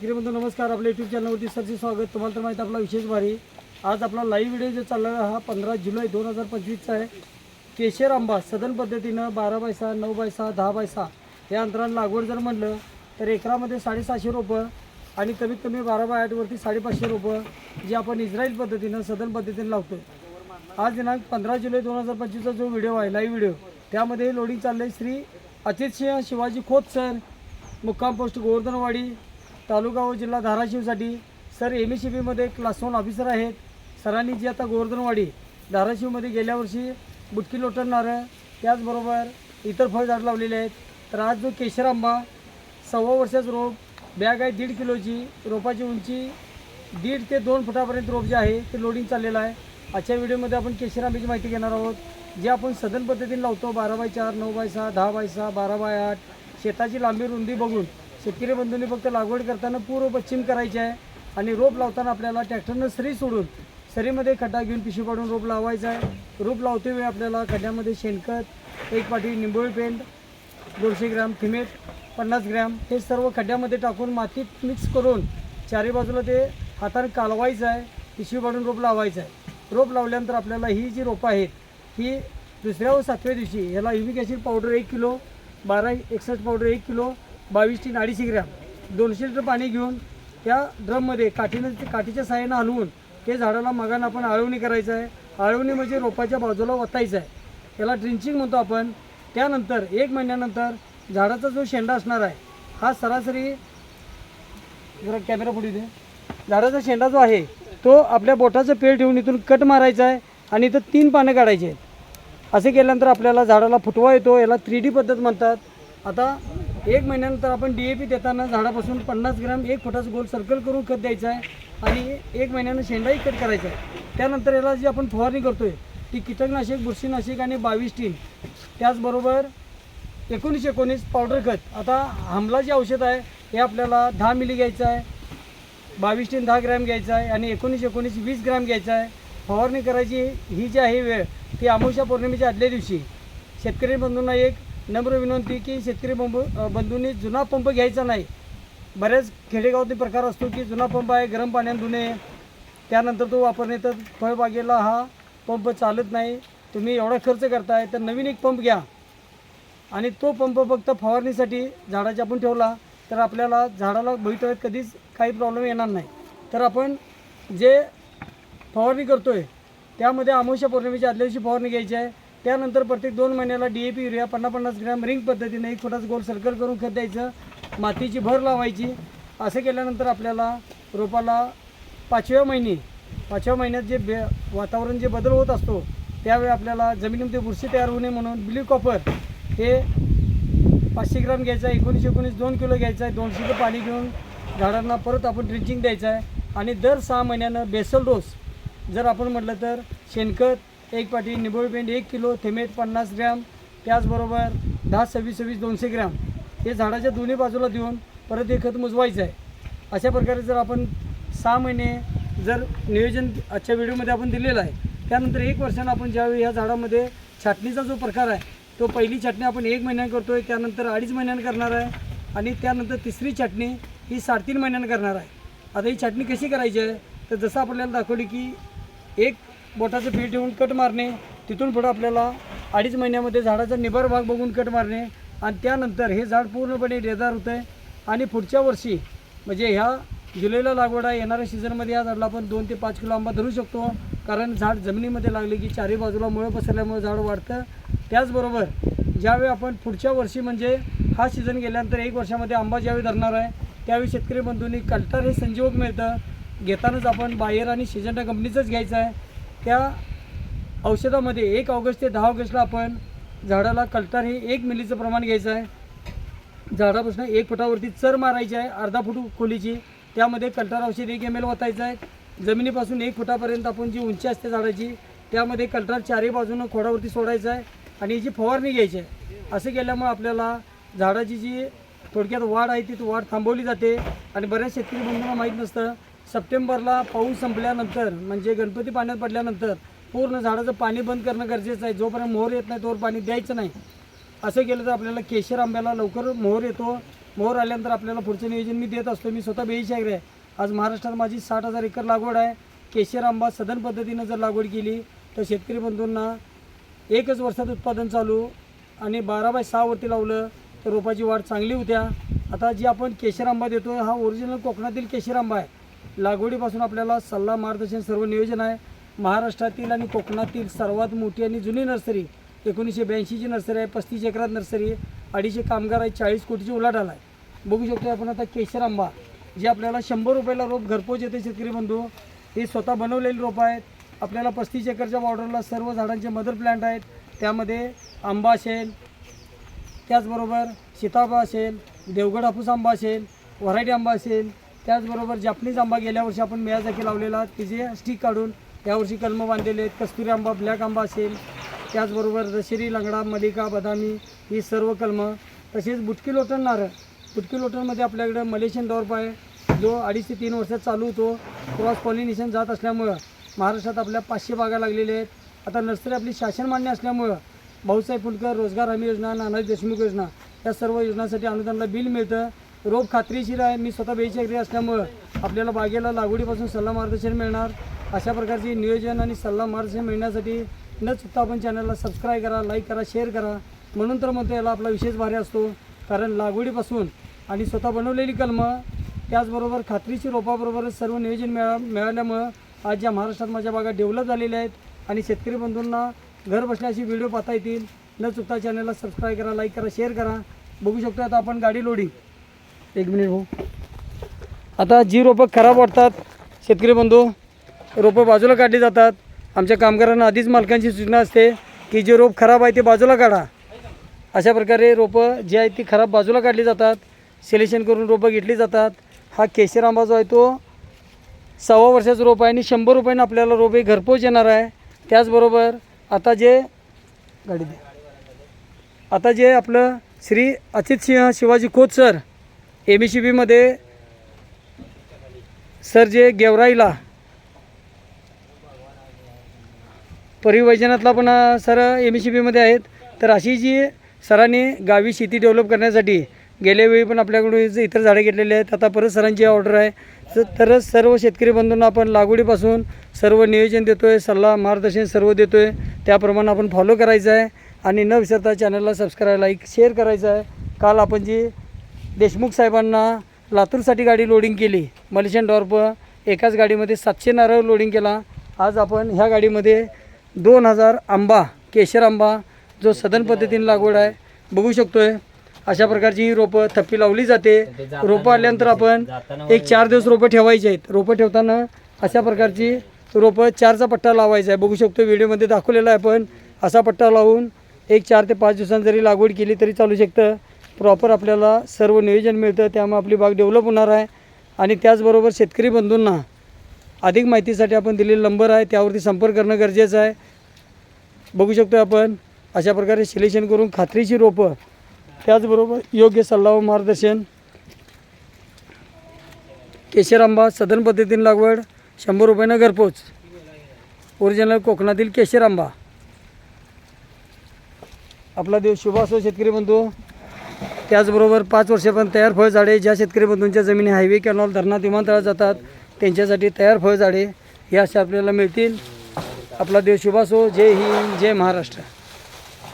शेतकरी बंधू नमस्कार. आपल्या यूट्यूब चॅनलवरती सरचे स्वागत. तुम्हाला तर माहिती आपला विशेष भारी. आज आपला लाईव्ह व्हिडिओ जो चालला आहे हा पंधरा जुलै दोन हजार पंचवीसचा आहे. केशर आंबा सदन पद्धतीनं बारा बाय सहा नऊ बाय सहा दहा बाय सहा. या अंतरानं लागवड जर म्हणलं तर एकरामध्ये साडेसहाशे रोपं आणि कमीत कमी बारा बाय आठवरती साडेपाचशे रोपं जे आपण इस्रायल पद्धतीनं सदन पद्धतीनं लावतो आज दिनांक पंधरा जुलै दोन हजार पंचवीसचा जो व्हिडिओ आहे लाईव्ह व्हिडिओ त्यामध्ये लोडिंग चाललं आहे श्री अतिशय शिवाजी खोत सर मुक्काम पोस्ट गोवर्धनवाडी तालुका व जिल्हा धाराशिवसाठी सर एम एस सी बीमध्ये क्लास वन ऑफिसर आहेत. सरांनी जी आता गोवर्धनवाडी धाराशिवमध्ये गेल्या वर्षी बुटकी लोटणारं त्याचबरोबर इतर फळझाड लावलेले आहेत. तर आज जो केशर आंबा सव्वा वर्षाचं रोप बॅग आहे दीड किलोची रोपाची उंची दीड ते दोन फुटापर्यंत रोप जे आहे ते लोडिंग चाललेलं आहे. आजच्या व्हिडिओमध्ये आपण केशर आंब्याची माहिती घेणार आहोत. जे आपण सदन पद्धतीने लावतो बारा बाय चार नऊ बाय सहा दहा बाय सहा बारा बाय आठ शेताची लांबी रुंदी बघून शेतकरी बंधूंनी फक्त लागवड करताना पूर्व पश्चिम करायची आहे आणि रोप लावताना आपल्याला ट्रॅक्टरनं सरी सोडून सरीमध्ये खड्डा घेऊन पिशवी काढून रोप लावायचा आहे. रोप लावते वेळी आपल्याला खड्ड्यामध्ये शेणखत एक पाठी निंबोळी पेंट दोनशे ग्रॅम थिमेट पन्नास ग्रॅम हे सर्व खड्ड्यामध्ये टाकून मातीत मिक्स करून चारी बाजूला ते हाताने कालवायचं आहे पिशवी पाडून रोप लावायचं आहे. रोप लावल्यानंतर आपल्याला ही जी रोपं आहेत ही दुसऱ्या व सातव्या दिवशी ह्याला युमिक ॲसिड पावडर एक किलो बारा एकसष्ट पावडर एक किलो बावीस तीन अडीचशे ग्रॅम. दोनशे लिटर पाणी घेऊन त्या ड्रममध्ये काठीनं काठीच्या साह्यानं हलवून ते झाडाला मगानं आपण आळवणी करायचं आहे. आळवणी म्हणजे रोपाच्या बाजूला ओतायचं आहे. त्याला ड्रिंचिंग म्हणतो आपण. त्यानंतर एक महिन्यानंतर झाडाचा जो शेंडा असणार आहे हा सरासरी जरा कॅमेरा पुढे दे. झाडाचा शेंडा जो आहे तो आपल्या बोटाचं पेळ ठेवून इथून कट मारायचा आहे आणि इथं तीन पानं काढायची आहेत. असे केल्यानंतर आपल्याला झाडाला फुटवा येतो याला थ्री डी पद्धत म्हणतात. आता एक महिन्यानंतर आपण डी ए पी देताना झाडापासून पन्नास ग्रॅम एक फुटाचं गोल सर्कल करून खत द्यायचं आहे आणि एक महिन्यानं शेंडाही कट करायचा आहे. त्यानंतर याला जी आपण फवारणी करतो आहे ती कीटकनाशक बुरशीनाशक आणि बावीस टीन. त्याचबरोबर एकोणीस एकोणीस पावडर खत. आता हमला जे औषध आहे हे आपल्याला दहा मिली घ्यायचं आहे बावीस टीन दहा ग्रॅम घ्यायचं आहे आणि एकोणीस एकोणीस वीस ग्रॅम घ्यायचं आहे. फवारणी करायची ही जी आहे वेळ ती अमावस्या पौर्णिमेच्या आदल्या दिवशी. शेतकरी बंधूंना एक नम्र विनंती की शेतकरी पंप बंधूंनी जुना पंप घ्यायचा नाही. बऱ्याच खेडेगावातील प्रकार असतो की जुना पंप आहे गरम पाण्यात धुणे त्यानंतर तो वापरणे तर फळबागेला हा पंप चालत नाही. तुम्ही एवढा खर्च करताय तर नवीन एक पंप घ्या. आणि तो पंप फक्त फवारणीसाठी झाडाच्या आपण ठेवला तर आपल्याला झाडाला भवितव्यात कधीच काही प्रॉब्लेम येणार नाही. तर आपण जे फवारणी करतो आहे त्यामध्ये अमावस्या पौर्णिमेच्या आदल्या दिवशी फवारणी घ्यायची आहे. त्यानंतर प्रत्येक दोन महिन्याला डी ए पी युरिया पन्नास पन्नास ग्रॅम रिंग पद्धतीने एक फुटाचं गोल सर्कल करून खत द्यायचं. मातीची भर लावायची. असं केल्यानंतर आपल्याला रोपाला पाचव्या महिने पाचव्या महिन्यात जे बे वातावरण जे बदल होत असतो त्यावेळी आपल्याला जमिनीमध्ये बुरशी तयार होऊ नये म्हणून ब्ल्यू कॉपर हे पाचशे ग्राम घ्यायचं आहे एकोणीस एकोणीस दोन किलो घ्यायचं आहे दोनशे किलो पाणी घेऊन झाडांना परत आपण ड्रिंचिंग द्यायचं आहे. आणि दर सहा महिन्यानं बेसल डोस जर आपण म्हटलं तर शेणखत एक पाटी निबोळी पेंड एक किलो थेमेट पन्नास ग्रॅम त्याचबरोबर दहा सव्वीस सव्वीस दोनशे ग्रॅम. हे झाडाच्या दोन्ही बाजूला देऊन परत हे खत मुजवायचं आहे. अशा प्रकारे जर आपण सहा महिने जर नियोजन आजच्या व्हिडिओमध्ये आपण दिलेलं आहे त्यानंतर एक वर्षानं आपण ज्यावेळी ह्या झाडामध्ये छाटणीचा जो प्रकार आहे तो पहिली छाटणी आपण एक महिन्यानं करतो आहे त्यानंतर अडीच महिन्यानं करणार आहे आणि त्यानंतर तिसरी छाटणी ही साडेतीन महिन्यानं करणार आहे. आता ही छाटणी कशी करायची आहे? तर जसं आपल्याला दाखवली की एक बोटाचं पीठ ठेवून कट मारणे तिथून पुढं आपल्याला अडीच महिन्यामध्ये झाडाचा निभार भाग बघून कट मारणे आणि त्यानंतर हे झाड पूर्णपणे डेदार होतं आहे आणि पुढच्या वर्षी म्हणजे ह्या जुलैला लागवड आहे येणाऱ्या सीझनमध्ये या झाडाला आपण दोन ते पाच किलो आंबा धरू शकतो. कारण झाड जमिनीमध्ये लागले की चारही बाजूला मुळं पसरल्यामुळे झाड वाढतं. त्याचबरोबर ज्यावेळी आपण पुढच्या वर्षी म्हणजे हा सीझन गेल्यानंतर एक वर्षामध्ये आंबा ज्यावेळी धरणार आहे त्यावेळी शेतकरी बंधूंनी कल्टर हे संजीवक मिळतं. घेतानाच आपण बाहेर आणि सिजंटा कंपनीचंच घ्यायचं आहे. त्या औषधामध्ये एक ऑगस्ट ते दहा ऑगस्टला आपण झाडाला कल्टर हे एक मिलीचं प्रमाण घ्यायचं आहे. झाडापासून एक फुटावरती चर मारायची आहे अर्धा फूट खोलीची. त्यामध्ये कल्टर औषध एक एम एल वाचायचं आहे. जमिनीपासून एक फुटापर्यंत आपण जी उंची असते झाडाची त्यामध्ये कल्टर चारही बाजूनं खोडावरती सोडायचं आहे आणि याची फवारणी घ्यायची आहे. असं केल्यामुळे आपल्याला झाडाची जी थोडक्यात वाढ आहे ती ती वाढ थांबवली जाते. आणि बऱ्याच शेतकरी बंधूंना माहीत नसतं सप्टेंबरला पाऊस संपल्यानंतर म्हणजे गणपती पाण्यात पडल्यानंतर पूर्ण झाडाचं पाणी बंद करणं गरजेचं आहे. जोपर्यंत मोहर येत नाही तोवर पाणी द्यायचं नाही. असं केलं तर आपल्याला केशर आंब्याला लवकर मोहर येतो. मोहर आल्यानंतर आपल्याला पुढचं नियोजन मी देत असतो. मी स्वतः बेळीशाहीर आहे. आज महाराष्ट्रात माझी साठ हजार एकर लागवड आहे. केशर आंबा सदन पद्धतीनं जर लागवड केली तर शेतकरी बंधूंना एकच वर्षात उत्पादन चालू आणि बारा बाय सहावरती लावलं तर रोपाची वाढ चांगली होत्या. आता जी आपण केशर आंबा देतो हा ओरिजिनल कोकणातील केशर आंबा आहे. लागवडीपासून आपल्याला सल्ला मार्गदर्शन सर्व नियोजन आहे. महाराष्ट्रातील आणि कोकणातील सर्वात मोठी आणि जुनी नर्सरी एकोणीसशे ब्याऐंशीची नर्सरी आहे पस्तीस एकरात नर्सरी आहे अडीचशे कामगार आहे चाळीस कोटीची उलाढाल आहे. बघू शकतो आपण आता केशर आंबा जे आपल्याला शंभर रुपयाला रोप घरपोच येते शेतकरी बंधू. हे स्वतः बनवलेली रोपं आहेत. आपल्याला पस्तीस एकरच्या बॉर्डरला सर्व झाडांचे मदर प्लांट आहेत. त्यामध्ये आंबा असेल त्याचबरोबर सीताफळ असेल देवगड हापूस आंबा असेल व्हरायटी आंबा असेल त्याचबरोबर जापनीज आंबा गेल्या वर्षी आपण मेयाजाकी लावलेला तिचे स्टिक काढून यावर्षी कलमं बांधलेले आहेत. कस्तुरी आंबा ब्लॅक आंबा असेल त्याचबरोबर दशेरी लंगडा मलिका बदामी ही सर्व कलमं. तसेच बुटकी लोटण नारळ. बुटकी लोटणमध्ये आपल्याकडं मलेशियन दौरप आहे जो अडीच ते तीन वर्षात चालू होतो. क्रॉस पॉलिनेशन जात असल्यामुळं महाराष्ट्रात आपल्या पाचशे बागा लागलेल्या आहेत. आता नर्सरी आपली शासन मान्य असल्यामुळं भाऊसाहेब फुंडकर रोजगार हमी योजना नानाजी देशमुख योजना या सर्व योजनांसाठी अनुदानाला बिल मिळतं. रोप खात्रीशीर आहे. मी स्वतः बेचाकरी असल्यामुळं आपल्याला बागेला लागवडीपासून सल्ला मार्गदर्शन मिळणार. अशा प्रकारचे नियोजन आणि सल्ला मार्गदर्शन मिळण्यासाठी न चुकता आपण चॅनलला सबस्क्राईब करा लाईक करा शेअर करा. म्हणून तर म्हणतो याला आपला विशेष भारी असतो. कारण लागवडीपासून आणि स्वतः बनवलेली कलमं त्याचबरोबर खात्रीची रोपाबरोबरच सर्व नियोजन मिळा मिळाल्यामुळं आज ज्या महाराष्ट्रात माझ्या बागा डेव्हलप झालेल्या आहेत आणि शेतकरी बंधूंना घर बसण्याची व्हिडिओ पाहता येतील न चुकता चॅनलला सबस्क्राईब करा लाईक करा शेअर करा. बघू शकतो आता आपण गाडी लोडिंग एक मिनिट भाऊ. आता जी रोपं खराब वाटतात शेतकरी बंधू रोपं बाजूला काढली जातात. आमच्या कामगारांना आधीच मालकांची सूचना असते की जे रोप खराब आहे ते बाजूला काढा. अशा प्रकारे रोपं जी आहेत ती खराब बाजूला काढली जातात. सिलेक्शन करून रोपं घेतली जातात. हा केशर आंबा जो आहे तो सव्वा वर्षाचं रोप आहे आणि शंभर रुपयानं आपल्याला रोप हे घरपोच येणार आहे. त्याचबरोबर आता जे गाडी आता जे आपलं Shri Achit Singh Shivaji Khot sir M E C बीमध्ये सर जे गेवराईला परिवैजनातला पण सर एम ई सी बीमध्ये आहेत. तर अशी जी सरांनी गावी शेती डेव्हलप करण्यासाठी गेल्या वेळी पण आपल्याकडून इतर झाडे घेतलेले आहेत. आता परत सरांची ऑर्डर आहे. तर तरच सर्व शेतकरी बंधूंना आपण लागवडीपासून सर्व नियोजन देतो आहे सल्ला मार्गदर्शन सर्व देतो आहे त्याप्रमाणे आपण फॉलो करायचं आहे. आणि न विसरता चॅनलला सबस्क्राईब लाईक शेअर करायचं आहे. काल आपण जी देशमुख साहेबांना लातूरसाठी गाडी लोडिंग केली. मलेशियन डॉर्प एकाच गाडीमध्ये सातशे नारळ लोडिंग केला. आज आपण ह्या गाडीमध्ये दोन हजार आंबा केशर आंबा जो सदन पद्धतीने लागवड आहे बघू शकतोय. अशा प्रकारची ही रोपं थप्पी लावली जाते. रोपं आल्यानंतर आपण एक चार दिवस रोपं ठेवायची आहेत. रोपं ठेवताना अशा प्रकारची रोपं चारचा पट्टा लावायचा आहे. बघू शकतो व्हिडिओमध्ये दाखवलेला आहे आपण. असा पट्टा लावून एक चार ते पाच दिवसांत जरी लागवड केली तरी चालू शकतं. प्रॉपर आपल्याला सर्व नियोजन मिळतं त्यामुळे आपली बाग डेव्हलप होणार आहे. आणि त्याचबरोबर शेतकरी बंधूंना अधिक माहितीसाठी आपण दिलेला नंबर आहे त्यावरती संपर्क करणं गरजेचं आहे. बघू शकतो आपण अशा प्रकारे सिलेक्शन करून खात्रीची रोपं त्याचबरोबर योग्य सल्ला व मार्गदर्शन. केशर आंबा सदन पद्धतीने लागवड शंभर रुपयानं घरपोच. ओरिजिनल कोकणातील केशर आंबा आपला देव शुभ असो शेतकरी बंधू. त्याचबरोबर पाच वर्षापर्यंत तयार फळझाडे ज्या शेतकरी बंधूंच्या जमिनी हायवे कॅनॉल धरणात विमानतळात जातात त्यांच्यासाठी तयार फळझाडे हे असे आपल्याला मिळतील. आपला देव शुभासो. जय हिंद जय महाराष्ट्र.